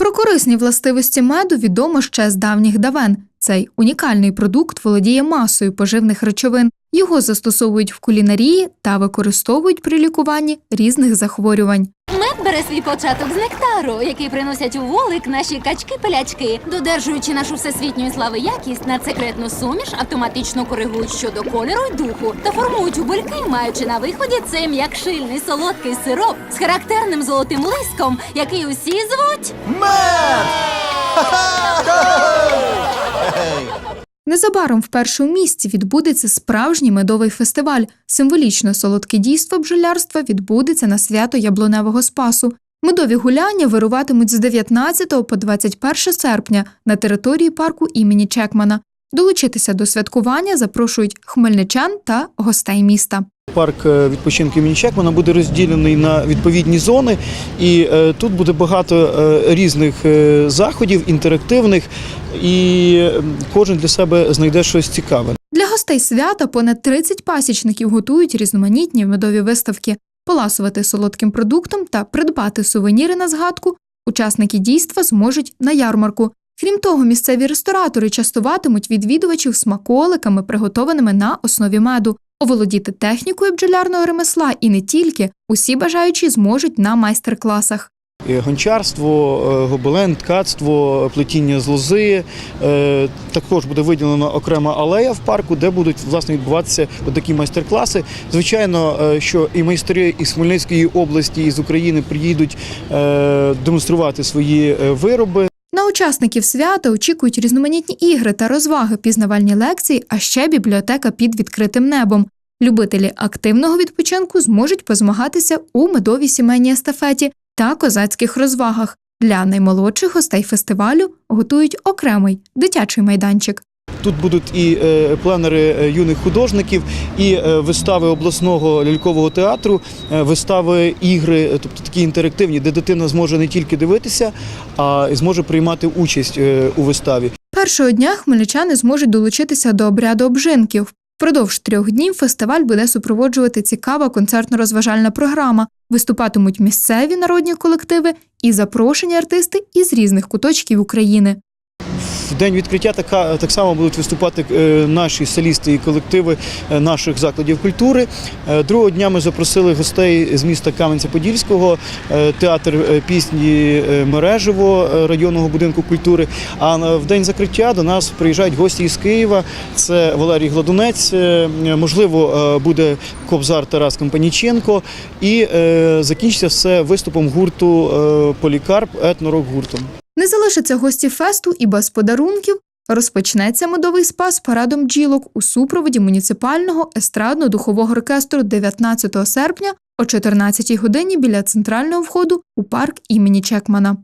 Про корисні властивості меду відомо ще з давніх давен. Цей унікальний продукт володіє масою поживних речовин. Його застосовують в кулінарії та використовують при лікуванні різних захворювань. Бере свій початок з нектару, який приносять у волик наші качки-пелячки, додержуючи нашу всесвітньої слави якість на секретну суміш, автоматично коригують щодо кольору й духу та формують у бульки, маючи на виході цей м'якшильний солодкий сироп з характерним золотим лиском, який усі звуть. Незабаром в першому місці відбудеться справжній медовий фестиваль. Символічно солодке дійство бджолярства відбудеться на свято яблуневого спасу. Медові гуляння вируватимуть з 19 по 21 серпня на території парку імені Чекмана. Долучитися до святкування запрошують хмельничан та гостей міста. Парк е, відпочинку імені Чекмана буде розділений на відповідні зони, і е, тут буде багато е, різних заходів, інтерактивних, і кожен для себе знайде щось цікаве. Для гостей свята понад 30 пасічників готують різноманітні медові виставки. Поласувати солодким продуктом та придбати сувеніри на згадку учасники дійства зможуть на ярмарку. Крім того, місцеві ресторатори частуватимуть відвідувачів смаколиками, приготованими на основі меду. Оволодіти технікою бджолярного ремесла і не тільки усі бажаючі зможуть на майстер-класах. Гончарство, е, гобелен, ткацтво, плетіння з лози. Е, Також буде виділена окрема алея в парку, де будуть власне відбуватися такі майстер-класи. Звичайно, е, що і майстри із Хмельницької області, і з України приїдуть е, демонструвати свої е, вироби. Учасників свята очікують різноманітні ігри та розваги, пізнавальні лекції, а ще бібліотека під відкритим небом. Любителі активного відпочинку зможуть позмагатися у медовій сімейній естафеті та козацьких розвагах. Для наймолодших гостей фестивалю готують окремий дитячий майданчик. Тут будуть і е, пленери е, юних художників, і е, вистави обласного лялькового театру, вистави ігри, тобто такі інтерактивні, де дитина зможе не тільки дивитися, а й зможе приймати участь у виставі. Першого дня хмельничани зможуть долучитися до обряду обжинків. Впродовж трьох днів фестиваль буде супроводжувати цікава концертно-розважальна програма. Виступатимуть місцеві народні колективи і запрошені артисти із різних куточків України. В день відкриття така так само будуть виступати е, наші солісти і колективи е, наших закладів культури. Е, Другого дня ми запросили гостей з міста Кам'янця-Подільського, театр пісні Мережево районного будинку культури. А в день закриття до нас приїжджають гості із Києва. Це Валерій Гладунець, можливо, буде Кобзар Тарас Компаніченко. І закінчиться все виступом гурту Полікарп етнорок гуртом. Не залишаться гості фесту і без подарунків. Розпочнеться медовий спас парадом бджілок у супроводі муніципального естрадно-духового оркестру 19 серпня о 14 годині біля центрального входу у парк імені Чекмана.